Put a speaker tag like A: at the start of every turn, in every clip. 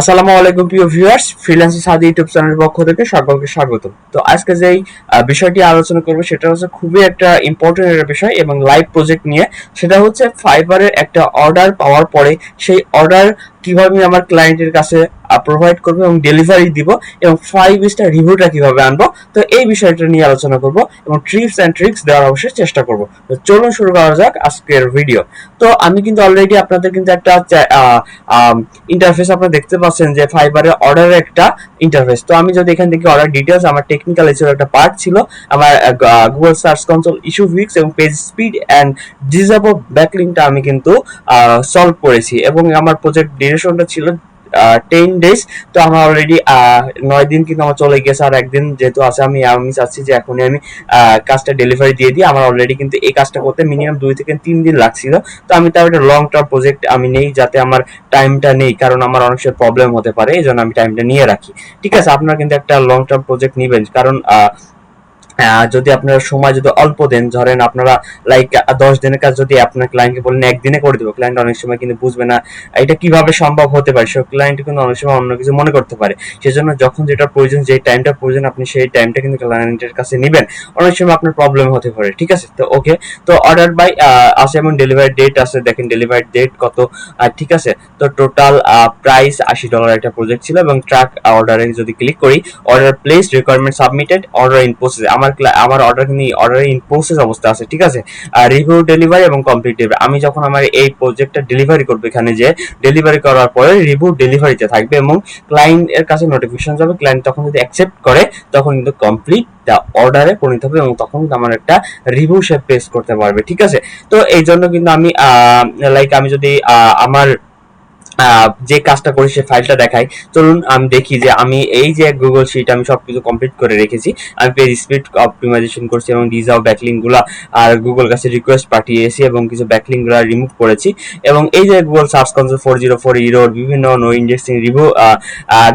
A: আসসালামু আলাইকুম, প্রিয় ভিউয়ার্স ফ্রিল্যান্সিং সাদি ইউটিউব চ্যানেলের পক্ষ থেকে সকলকে স্বাগত তো আজকে যেই বিষয়টি আলোচনা করব, সেটা হচ্ছে খুবই একটা ইম্পর্টেন্ট একটা বিষয় এবং লাইভ প্রজেক্ট নিয়ে। সেটা হচ্ছে ফাইবারের একটা অর্ডার পাওয়ার পরে সেই অর্ডার কীভাবে আমি আমার ক্লায়েন্টের কাছে প্রোভাইড করব এবং ডেলিভারি দিব এবং ফাইভ স্টার রিভিউটা কীভাবে আনব? তো এই বিষয়টা নিয়ে আলোচনা করব এবং ট্রিপস অ্যান্ড ট্রিক্স দেওয়ার অবশ্যই চেষ্টা করব। তো চলুন শুরু করা যাক আজকের ভিডিও তো আমি কিন্তু অলরেডি আপনাদের কিন্তু একটা ইন্টারফেস আপনারা দেখতে পাচ্ছেন যে ফাইবারের অর্ডারের একটা ইন্টারফেস তো আমি যদি এখান থেকে অর্ডার ডিটেলস আমার টেকনিক্যাল ইস্যুর একটা পার্ট ছিল, আমার Google search console issue fix এবং পেজ স্পিড অ্যান্ড ডিজাবল ব্যাকলিংটা আমি কিন্তু সলভ করেছি এবং আমার প্রজেক্ট ডিউরেশনটা ছিল টেন ডেজ তো আমার অলরেডি নয় দিন কিন্তু আমার চলে গেছে আর একদিন যেহেতু আছে, আমি আমি চাচ্ছি যে এখনই আমি কাজটা ডেলিভারি দিয়ে দিই। আমার অলরেডি কিন্তু এই কাজটা করতে মিনিমাম দুই থেকে তিন দিন লাগছিল। তো আমি তার একটা লং টার্ম প্রজেক্ট আমি নেই যাতে আমার টাইমটা নেই, কারণ আমার অনেক সময় প্রবলেম হতে পারে, এই জন্য আমি টাইমটা নিয়ে রাখি। ঠিক আছে, আপনারা কিন্তু একটা লং টার্ম প্রজেক্ট নেবেন, কারণ যদি আপনারা সময় যদি অল্প দেন, ধরেন আপনারা লাইক দশ দিনের কাজ যদি আপনার ক্লায়েন্টকে বলেন, একদিনে করে দেবো। ক্লায়েন্ট অনেক সময় কিন্তু বুঝবে না, এটা কীভাবে সম্ভব হতে পারে? সব ক্লায়েন্ট কিন্তু অনেক সময় অন্য কিছু মনে করতে পারে। সেজন্য যখন যেটা প্রয়োজন, যে টাইমটা প্রয়োজন, আপনি সেই টাইমটা কিন্তু ক্লায়েন্টের কাছে নেবেন। অনেক সময় আপনার প্রবলেম হতে পারে, ঠিক আছে? তো ওকে তো অর্ডার বাই আছে এবং ডেলিভারি ডেট আছে দেখেন ডেলিভারি ডেট কত ঠিক আছে? তো টোটাল প্রাইস আশি ডলার একটা প্রজেক্ট ছিল এবং ট্রাক অর্ডারে যদি ক্লিক করি order place requirement submitted order in process আমার cla- আমার অর্ডার কিন্তু অর্ডার ইন প্রসেস অবস্থা আছে, ঠিক আছে? রিভিউ ডেলিভারি এবং কমপ্লিট ডেলিভারি আমি যখন আমার এই প্রজেক্টটা ডেলিভারি করব এখানে যে ডেলিভারি করার পরে রিভিউ ডেলিভারিতে থাকবে এবং ক্লায়েন্ট এর কাছে নোটিফিকেশন যাবে ক্লায়েন্ট তখন যদি অ্যাকসেপ্ট করে, তখন কিন্তু কমপ্লিট অর্ডারে পরিণত হবে এবং তখন আমার একটা রিভিউ সে পেস করতে পারবে, ঠিক আছে? তো এই জন্য কিন্তু আমি লাইক আমি যদি আমার যে কাজটা করি সে ফাইলটা দেখাই। চলুন, আমি দেখি যে আমি এই যে গুগল শিট আমি সব কিছু কমপ্লিট করে রেখেছি। আমি পেজ স্পিড অপটিমাইজেশন করছি এবং ডিজাও ব্যাকলিংগুলা, আর গুগল কাছে রিকোয়েস্ট পাঠিয়েছি এবং কিছু ব্যাকলিংগুলা রিমুভ করেছি। এবং এই যে Google search console four zero four error বিভিন্ন no indexing review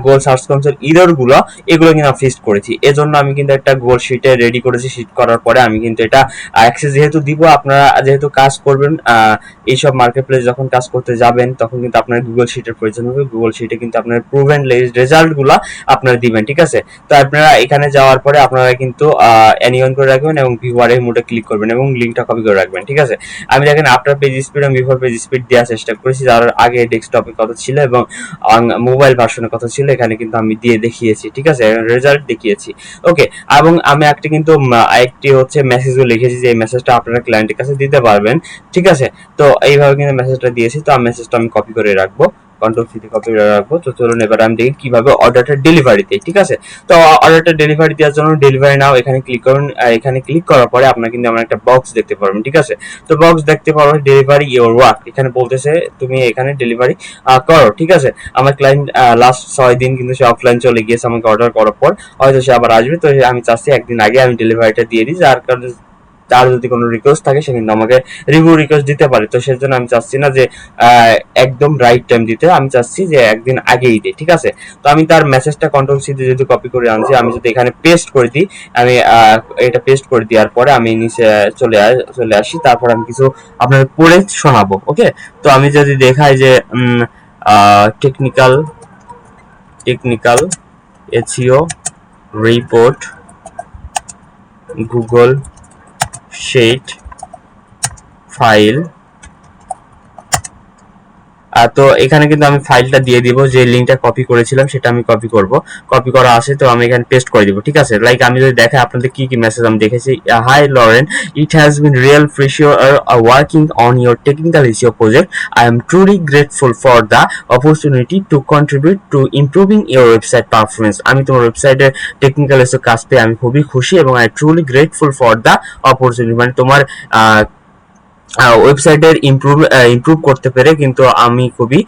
A: Google search console ইরোরগুলো, এগুলো কিন্তু আমি ফিক্সড করেছি। এজন্য আমি কিন্তু একটা গুগল শিটে রেডি করেছি শিট করার পরে আমি কিন্তু এটা অ্যাক্সেস যেহেতু দিব, আপনারা যেহেতু কাজ করবেন এইসব মার্কেট প্লেস যখন কাজ করতে যাবেন, তখন কিন্তু আপনার গুগল শিটের প্রয়োজন হবে। গুগল শিটে কিন্তু আপনার প্রুভেন রেজাল্টগুলা আপনারা দিবেন, ঠিক আছে? তো আপনারা এখানে যাওয়ার পরে আপনারা কিন্তু অ্যানিয়ন করে রাখবেন এবং ভিউয়ার এর মোডে ক্লিক করবেন এবং লিঙ্কটা কপি করে রাখবেন, ঠিক আছে? আমি দেখেন আফটার পেজ স্পিড এবং বিফোর পেজ স্পিড দেওয়ার চেষ্টা করেছি, যার আগে ডেস্কটপে কত ছিল এবং মোবাইল ভার্সনে কত ছিল, এখানে কিন্তু আমি দিয়ে দেখিয়েছি, ঠিক আছে? রেজাল্ট দেখিয়েছি। ওকে এবং আমি একটা কিন্তু একটি হচ্ছে মেসেজও লিখেছি যে এই মেসেজটা আপনারা ক্লায়েন্টের কাছে দিতে পারবেন, ঠিক আছে? তো এইভাবে কিন্তু মেসেজটা দিয়েছি, তো আমি মেসেজটা আমি কপি করে রাখব। কন্ট্রোল সিতে কপি রাখব। তো চলুন এবার আমি দেখি কীভাবে অর্ডারটা ডেলিভারি দিই ঠিক আছে? তো অর্ডারটা ডেলিভারি দেওয়ার জন্য ডেলিভারি নাও এখানে ক্লিক করুন। এখানে ক্লিক করার পরে আপনার কিন্তু আমার একটা বক্স দেখতে পারবেন, ঠিক আছে? তো বক্স দেখতে পারবেন ডেলিভারি ইওর ওয়ার্ক এখানে বলতেছে তুমি এখানে ডেলিভারি করো, ঠিক আছে? আমার ক্লায়েন্ট লাস্ট ছয় দিন কিন্তু সে অফলাইন চলে গিয়েছে আমাকে অর্ডার করার পর। হয়তো সে আবার আসবে, তো আমি চাচ্ছি একদিন আগে আমি ডেলিভারিটা দিয়ে দিই, যার কারণে তার যদি কোনো রিকোয়েস্ট থাকে, সে কিন্তু আমাকে রিভিউ রিকোয়েস্ট দিতে পারে। তো সেজন্য আমি চাচ্ছি না যে একদম রাইট টাইম দিতে। আমি চাচ্ছি যে একদিন আগেই দিই, ঠিক আছে? তো আমি তার মেসেজটা কন্ট্রোল সিতে যদি কপি করে আনছি, আমি যদি এখানে পেস্ট করে দিই, আমি এটা পেস্ট করে দেওয়ার পরে আমি নিচে চলে চলে আসি। তারপর আমি কিছু আপনার পড়ে শোনাবো ওকে তো আমি যদি দেখাই যে technical technical SEO report Google sheet file তো এখানে কিন্তু আমি ফাইলটা দিয়ে দিব, যে লিঙ্কটা কপি করেছিলাম সেটা আমি কপি করব। কপি করা আছে তো আমি এখানে পেস্ট করে দিব, ঠিক আছে? লাইক আমি যদি দেখাই আপনাদের কি কি মেসেজ আমি দেখেছি hi Lauren it has been real pleasure working on your technical SEO project I'm truly grateful for the opportunity to contribute to improving your website performance আমি তোমার ওয়েবসাইটের টেকনিক্যাল ইসিও কাজ পেয়ে আমি খুবই খুশি এবং I truly grateful for the opportunity মানে তোমার ওয়েবসাইটের ইমপ্রুভ ইমপ্রুভ করতে পেরে কিন্তু আমি খুবই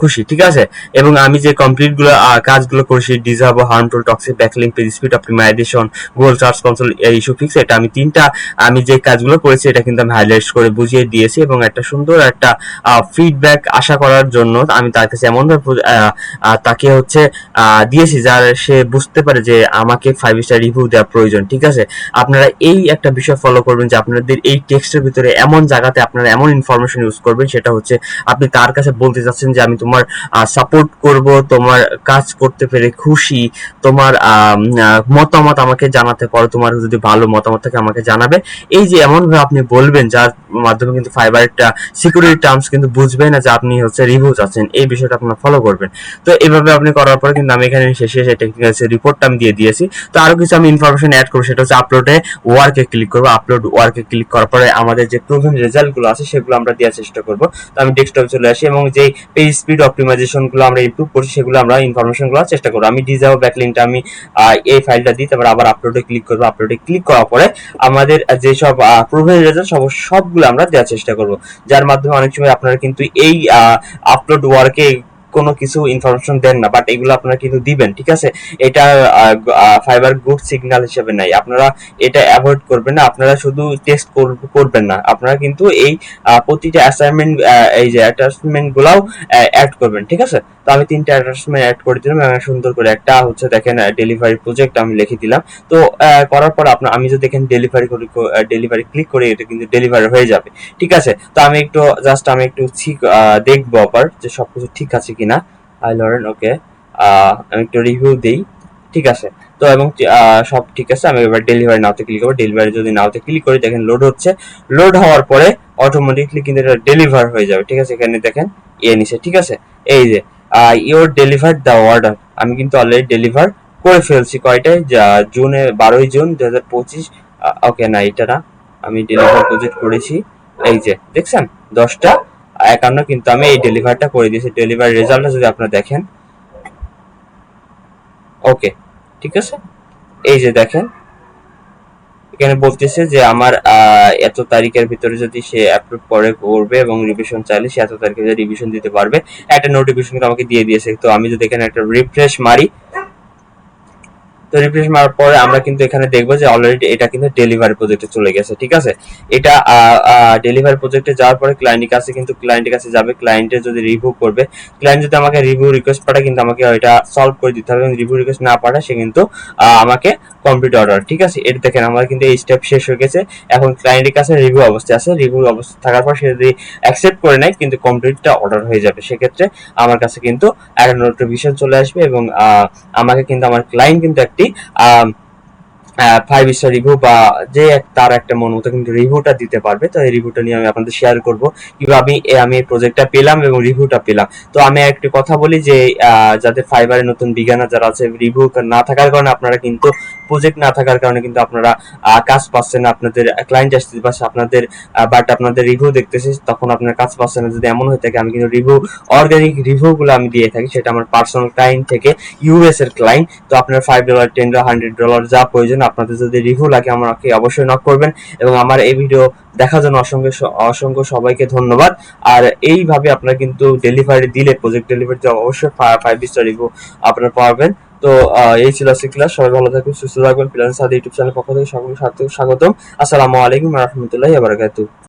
A: খুশি ঠিক আছে? এবং আমি যে কমপ্লিটগুলো আহ, কাজগুলো করেছি disavow harmful toxic backlink page speed optimisation Google search console issue fix এটা আমি তিনটা আমি যে কাজগুলো করেছি এটা কিন্তু আমি হাইলাইটস করে বুঝিয়ে দিয়েছি এবং একটা সুন্দর একটা ফিডব্যাক আশা করার জন্য আমি তার কাছে এমন তাকে হচ্ছে দিয়েছি যার সে বুঝতে পারে যে আমাকে ফাইভ স্টার রিভিউ দেওয়া প্রয়োজন ঠিক আছে? আপনারা এই একটা বিষয় ফলো করবেন যে আপনাদের এই টেক্সটের ভিতরে এমন এমন জায়গাতে আপনারা এমন ইনফরমেশন ইউজ করবেন, সেটা হচ্ছে আপনি তার কাছে বলতে চাচ্ছেন যে আমি তোমার সাপোর্ট করব, তোমার কাজ করতে পেরে খুশি, তোমার মতামত আমাকে জানাতে পারো, তোমার যদি ভালো মতামত থাকে আমাকে জানাবে। এই যে এমন ভাবে আপনি বলবেন, যার মাধ্যমে কিন্তু ফাইবার একটা সিকিউরিটি টার্মস কিন্তু বুঝবে না যে আপনি হচ্ছে রিভিউ চাচ্ছেন, এই বিষয়টা আপনারা ফলো করবেন। তো এইভাবে আপনি করার পরে কিন্তু আমি এখানে শেষে এসে টেকনিক্যাল রিপোর্টটা আমি দিয়ে দিয়েছি। তো আরও কিছু আমি ইনফরমেশন অ্যাড করব, সেটা হচ্ছে আপলোডে ওয়ার্কে ক্লিক করব। আপলোড ওয়ার্কে ক্লিক করার পরে আমাদের যে প্রুভেন রেজাল্টগুলো আছে সেগুলো আমরা দেওয়ার চেষ্টা করব। তো আমি ডেস্কটপে চলে আসি এবং যে পেজ স্পিড অপটিমাইজেশনগুলো আমরা ইমপ্রুভ করছি সেগুলো আমরা ইনফরমেশনগুলো চেষ্টা করব। আমি ডিজাও ব্যাকলিংটা আমি এই ফাইলটা দিই, তারপর আবার আপলোডে ক্লিক করব। আপলোডে ক্লিক করার পরে আমাদের যেসব প্রুভেন রেজাল্ট সব, সবগুলো আমরা দেওয়ার চেষ্টা করব। যার মাধ্যমে অনেক সময় আপনারা কিন্তু এই আপলোড ওয়ার্কে কোনো কিছু ইনফরমেশন দেন না বাট এগুলো আপনারা কিন্তু দিবেন, ঠিক আছে? এটা ফাইবার গুড সিগন্যাল হিসেবে নাই। আপনারা এটা অ্যাভয়েড করবেন না, আপনারা শুধু টেস্ট করবেন না। আপনারা কিন্তু এই প্রতিটা অ্যাসাইনমেন্ট এই যে অ্যাটাচমেন্ট গুলাও অ্যাড করবেন, ঠিক আছে? তো আমি তিনটা অ্যাটাচমেন্ট অ্যাড করে দিলাম এবং সুন্দর করে একটা হচ্ছে দেখেন ডেলিভারি প্রজেক্ট আমি লিখে দিলাম। তো করার পর আপনার আমি যদি দেখেন ডেলিভারি করি ডেলিভারি ক্লিক করি, এটা কিন্তু ডেলিভারি হয়ে যাবে, ঠিক আছে? তো আমি একটু জাস্ট আমি একটু ঠিক দেখব আবার যে সবকিছু ঠিক আছে কিনা? আই লরেন ওকে আমি একটু রিভিউ দেই, ঠিক আছে? তো এবং সব ঠিক আছে, আমি এবার ডেলিভারি নাওতে ক্লিক করব। ডেলিভারি যদি নাওতে ক্লিক করি, দেখেন লোড হচ্ছে। লোড হওয়ার পরে অটোমেটিকলি কিন্তু এটা ডেলিভার হয়ে যাবে, ঠিক আছে? এখানে দেখেন, এ নিচে ঠিক আছে? এই যে ইওর ডেলিভার দ্য অর্ডার আমি কিন্তু অলরেডি ডেলিভার করে ফেলছি কয়টায়? যা, জুনে, বারোই জুন দু হাজার পঁচিশ ওকে না, এটা না। আমি ডেলিভার প্রজেক্ট করেছি, এই যে, দেখছেন? দশটা একান্ন, কিন্তু আমি এই ডেলিভারটা করে দিয়েছি। ডেলিভারি রেজাল্টটা যদি আপনারা দেখেন। ওকে ঠিক আছে? এই যে দেখেন, এখানে বলতেছে যে আমার এত তারিখের ভিতরে যদি সে অ্যাপ্রুভ করে, করবে এবং রিভিশন চাইলে সে এত তারিখে রিভিশন দিতে পারবে, একটা নোটিফিকেশন আমাকে দিয়ে দিয়েছে। তো আমি যদি এখানে একটা রিফ্রেশ মারি তো রিফ্রেশ মারার পরে আমরা কিন্তু এখানে দেখব যে অলরেডি এটা কিন্তু ডেলিভারি প্রজেক্টে চলে গেছে, ঠিক আছে? এটা ডেলিভারি প্রজেক্টে যাওয়ার পরে ক্লায়েন্টের কাছে কিন্তু ক্লায়েন্টের কাছে যাবে ক্লায়েন্টে যদি রিভিউ করবে ক্লায়েন্ট যদি আমাকে রিভিউ রিকোয়েস্ট পাঠায়, কিন্তু আমাকে এটা সলভ করে দিতে হবে এবং রিভিউ রিকোয়েস্ট না পাঠায়, সে কিন্তু আমাকে কমপ্লিট অর্ডার ঠিক আছে? এটা দেখেন আমার কিন্তু এই স্টেপ শেষ হয়ে গেছে, এখন ক্লায়েন্টের কাছে রিভিউ অবস্থায় আছে রিভিউ অবস্থা থাকার পর সে যদি অ্যাকসেপ্ট করে নেয়, কিন্তু কমপ্লিটটা অর্ডার হয়ে যাবে। সেক্ষেত্রে আমার কাছে কিন্তু একটা নোটিফিকেশন চলে আসবে এবং আমাকে কিন্তু, আমার ক্লায়েন্ট কিন্তু একটি um, ফাইভ স্টার রিভিউ বা যে তার একটা মন মতো কিন্তু রিভিউটা দিতে পারবে। তো এই রিভিউটা নিয়ে আমি আপনাদের শেয়ার করব। কীভাবে আমি আমি এই প্রজেক্টটা পেলাম এবং রিভিউটা পেলাম। তো আমি একটি কথা বলি যে যাদের ফাইবারে নতুন বিজ্ঞানা যারা আছে রিভিউ না থাকার কারণে আপনারা কিন্তু প্রজেক্ট না থাকার কারণে কিন্তু আপনারা কাজ পাচ্ছেন না। আপনাদের ক্লায়েন্ট আসতে পারছে আপনাদের বাট আপনাদের রিভিউ দেখতেছে, তখন আপনার কাজ পাচ্ছেন না। যদি এমন হয়ে থাকে, আমি কিন্তু রিভিউ অর্গানিক রিভিউ গুলো আমি দিয়ে থাকি। সেটা আমার পার্সোনাল ক্লায়েন্ট থেকে ইউএস এর ক্লায়েন্ট তো আপনার five dollar ten dollar hundred dollar যা প্রয়োজন আপনাদের যদি রিভিউ লাগে, আমাকে অবশ্যই নক করবেন এবং আমার এই ভিডিও দেখার জন্য অসংখ্য অসংখ্য সবাইকে ধন্যবাদ। আর এইভাবে আপনারা কিন্তু ডেলিভারি দিলে প্রজেক্ট ডেলিভারি অবশ্যই ফাইভ স্টার রিভিউ আপনারা পাবেন তো এই ছিল আজকে ক্লাস সবাই ভালো থাকবেন, সুস্থ থাকবেন। ফিলান্স ইউটিউব চ্যানেল পক্ষ থেকে সকলকে স্বাগতম। আসসালামু আলাইকুম রহমতুল্লাহ বারাকাতুহু।